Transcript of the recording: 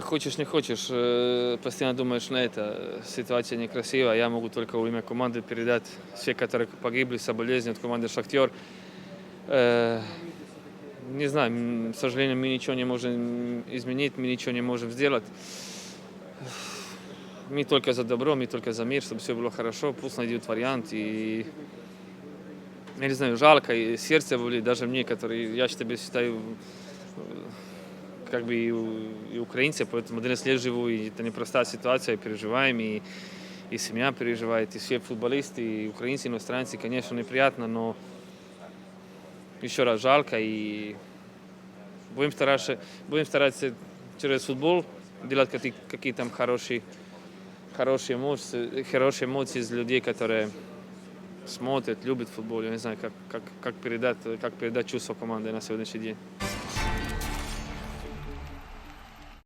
Хочешь, не хочешь, э, постоянно думаешь на это. Ситуация некрасивая. Я могу только во имя команды передать все, которые погибли, соболезнования от команды «Шахтер». Э, Не знаю, к сожалению, мы ничего не можем изменить, мы ничего не можем сделать. Мы только за добро, мы только за мир, чтобы все было хорошо. Пусть найдут вариант. И я не знаю, жалко, и сердце болит, даже мне, который, я себя считаю, как бы и, и украинцы, поэтому 11 лет живу, и это непростая ситуация, переживаем, и, и семья переживает, и все футболисты, и украинцы, и иностранцы, конечно, неприятно, но еще раз жалко, и будем стараться, будем стараться через футбол делать какие- какие там хорошие, хорошие эмоции, хорошие эмоции из людей, которые смотрят, любят футбол. Я не знаю, как, как, как, передать, как передать чувство команды на сегодняшний день.